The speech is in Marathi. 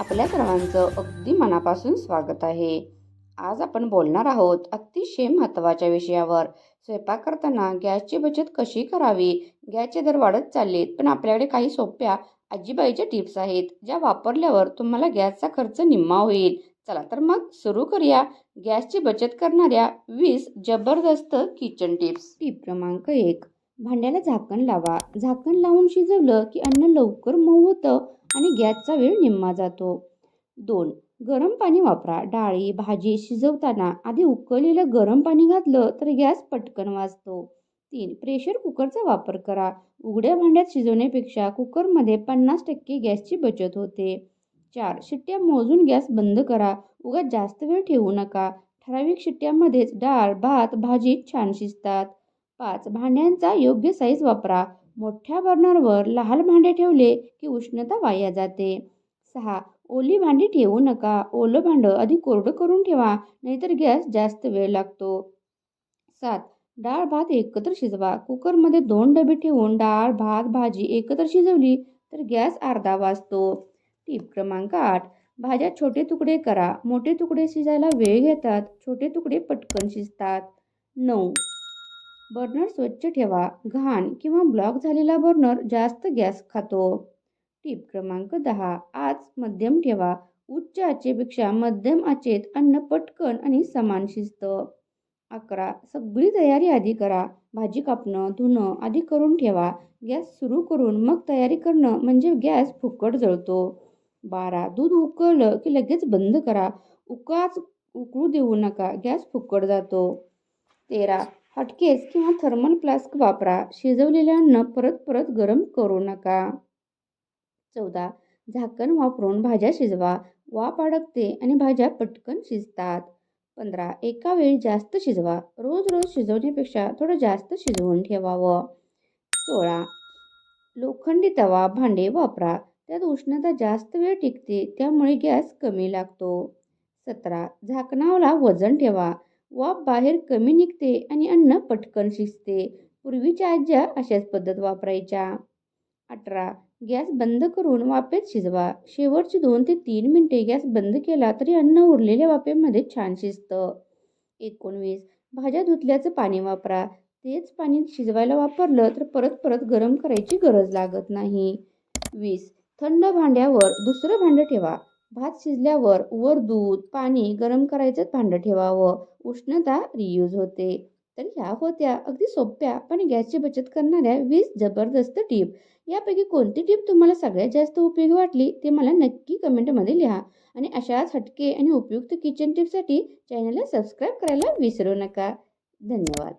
आपल्या सर्वांचं अगदी मनापासून स्वागत आहे. आज आपण बोलणार आहोत अतिशय महत्त्वाच्या विषयावर. स्वयंपाक करताना गॅसची बचत कशी करावी? गॅसचे दर वाढत चाललेत पण आपल्याकडे काही सोप्या आजीबाईच्या टिप्स आहेत ज्या वापरल्यावर तुम्हाला गॅसचा खर्च निम्मा होईल. चला तर मग सुरू करूया. गॅसची बचत करणाऱ्या वीस जबरदस्त किचन टिप्स. टीप क्रमांक एक भांड्याला झाकण लावा. झाकण लावून शिजवलं की अन्न लवकर मऊ होतं. आणि गॅसचा वेळ निम्मा जातो. दोन गरम पाणी वापरा. डाळी भाजी शिजवताना आधी उकळलेलं गरम पाणी घातलं तर गॅस पटकन वाजतो. तीन प्रेशर कुकरचा वापर करा. उघड्या भांड्यात शिजवण्यापेक्षा कुकरमध्ये पन्नास टक्के गॅसची बचत होते. चार शिट्ट्या मोजून गॅस बंद करा. उगाच जास्त वेळ ठेवू नका. ठराविक शिट्ट्यामध्येच डाळ भात भाजी छान शिजतात. पाच भांड्यांचा योग्य साईज वापरा. मोठ्या बर्नरवर लहान भांडे ठेवले की उष्णता वाया जाते. सहा ओली भांडी ठेवू नका. ओलं भांडं आधी कोरडं करून ठेवा नाहीतर गॅस जास्त वेळ लागतो. सात डाळ भात एकत्र शिजवा. कुकरमध्ये दोन डबे ठेवून डाळ भात भाजी एकत्र शिजवली तर गॅस अर्धा वाजतो. टीप क्रमांक आठ भाज्या छोटे तुकडे करा. मोठे तुकडे शिजायला वेळ घेतात. छोटे तुकडे पटकन शिजतात. नऊ बर्नर स्वच्छ ठेवा घाण किंवा ब्लॉक झालेला बर्नर जास्त गॅस खातो. टीप क्रमांक दहा आज मध्यम ठेवा उच्च आचेपेक्षा मध्यम आचेत अन्न पटकन आणि समान शिजतं. अकरा सगळी तयारी आधी करा भाजी कापणं धुणं आधी करून ठेवा गॅस सुरू करून मग तयारी करणं म्हणजे गॅस फुकट जळतो. बारा दूध उकळलं की लगेच बंद करा उकाच उकळू देऊ नका गॅस फुकट जातो. तेरा हटकेस किंवा थर्मल फ्लास्क वापरा. शिजवलेले अन्न परत परत गरम करू नका. चौदा. झाकण वापरून भाज्या शिजवा. वाफ अडकते आणि भाज्या पटकन शिजतात. पंधरा. एका वेळी जास्त शिजवा. रोज रोज शिजवण्यापेक्षा थोडं जास्त शिजवून ठेवावं. सोळा. लोखंडी तवा भांडे वापरा. त्यात उष्णता जास्त वेळ टिकते त्यामुळे गॅस कमी लागतो. सतरा. झाकणावला वजन ठेवा. वाफ बाहेर कमी निघते आणि अन्न पटकन शिजते. पूर्वीच्या आज्या अशाच पद्धत वापरायच्या. अठरा गॅस बंद करून वाफेत शिजवा. शेवटची दोन ते तीन मिनटे गॅस बंद केला तरी अन्न उरलेल्या वाफेमध्ये छान शिजतं. एकोणवीस भाज्या धुतल्याचं पाणी वापरा. तेच पाणी शिजवायला वापरलं तर परत परत गरम करायची गरज लागत नाही. वीस थंड भांड्यावर दुसरं भांडं ठेवा. भात शिजल्यावर वर दूध पाणी गरम करायचं भांडं ठेवावं. उष्णता रियूज होते. तर ह्या होत्या. अगदी सोप्या पण गॅसची बचत करणाऱ्या वीस जबरदस्त टीप. यापैकी कोणती टीप तुम्हाला सगळ्यात जास्त उपयोगी वाटली ते मला नक्की कमेंटमध्ये लिहा. आणि अशाच हटके आणि उपयुक्त किचन टिपसाठी चॅनलला सबस्क्राईब करायला विसरू नका. धन्यवाद.